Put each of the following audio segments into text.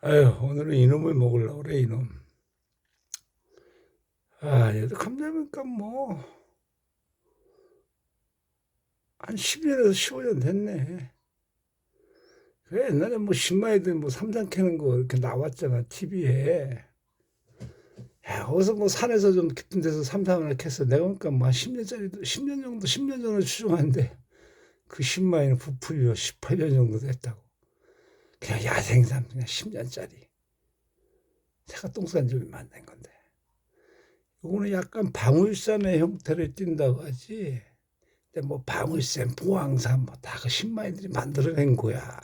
아유, 오늘은 이놈을 먹으려고 그래, 이놈. 아, 얘도 감자니까 뭐, 한 10년에서 15년 됐네. 그래, 옛날에 뭐, 신마이들 뭐, 삼장 캐는 거 이렇게 나왔잖아, TV에. 야, 거기서 뭐, 산에서 좀 깊은 데서 삼상을 캐서 내가 보니까 뭐, 한 10년짜리도, 10년 정도, 10년 전에 추정하는데, 그 신마이는 부풀려 18년 정도 됐다고. 그냥 야생삼 그냥 10년짜리. 새가 똥싼 좀 만든 건데. 요거는 약간 방울삼의 형태를 띈다고 하지. 근데 뭐 방울샘, 보황삼 뭐 다 그 신마이들이 만들어낸 거야.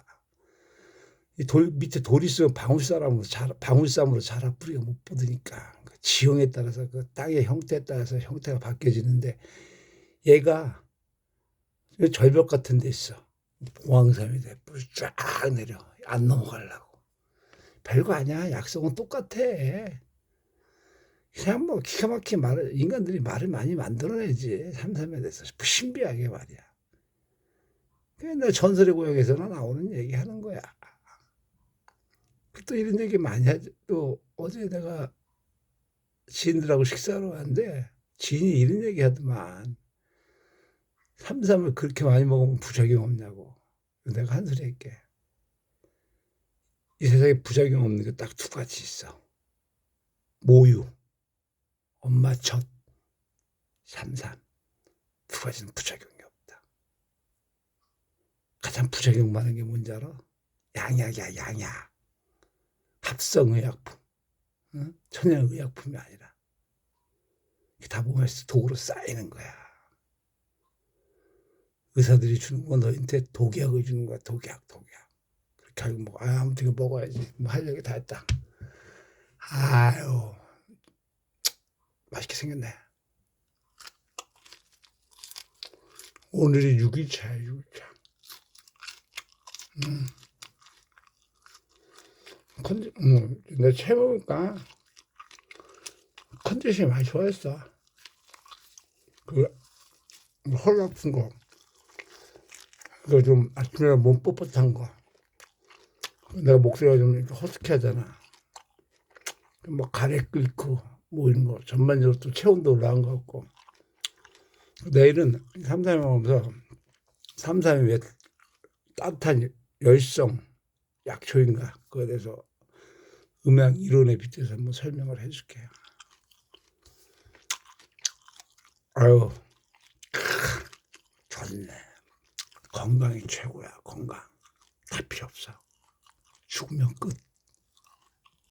이 돌 밑에 돌이 있으면 방울사람으로 자라, 방울삼으로 자라 뿌리가 못 뻗으니까. 그 지형에 따라서 그 땅의 형태에 따라서 형태가 바뀌어지는데 얘가 절벽 같은 데 있어 보황삼이 돼 뿌리 쫙 내려 안 넘어가려고. 별거 아니야. 약속은 똑같아. 그냥 뭐 기가 막히게 말을, 인간들이 말을 많이 만들어내지. 삼삼에 대해서 신비하게 말이야. 내 전설의 고향에서는 나오는 얘기 하는 거야. 또 이런 얘기 많이 하지. 또 어제 내가 지인들하고 식사하러 왔는데 지인이 이런 얘기 하더만. 삼삼을 그렇게 많이 먹으면 부작용 없냐고. 내가 한 소리 할게. 이 세상에 부작용 없는 게 딱 두 가지 있어. 모유, 엄마 젖, 삼삼. 두 가지는 부작용이 없다. 가장 부작용 많은 게 뭔지 알아? 양약이야, 양약. 합성의약품. 응? 천연의약품이 아니라. 다 몸에서 독으로 쌓이는 거야. 의사들이 주는 건 너한테 독약을 주는 거야, 독약, 독약. 결국 뭐 아, 아무튼 먹어야지. 뭐할 얘기 다 했다. 아유 맛있게 생겼네. 오늘이 6일차야 6일차. 음. 컨디, 음, 내 채우니까 컨디션이 많이 좋아졌어. 그허리 아픈 거 그거 좀 아침에 몸 뻣뻣한 거. 내가 목소리가 좀 허스키하잖아. 뭐 가래 끓고 뭐 이런 거. 전반적으로 또 체온도 올라간 것 같고. 내일은 삼삼이 오면서 삼삼이 왜 따뜻한 열성 약초인가? 그거에 대해서 음향 이론에 빗대서 한번 설명을 해줄게요. 아유 크, 좋네 건강이 최고야 건강 다 필요 없어. 죽으면 끝.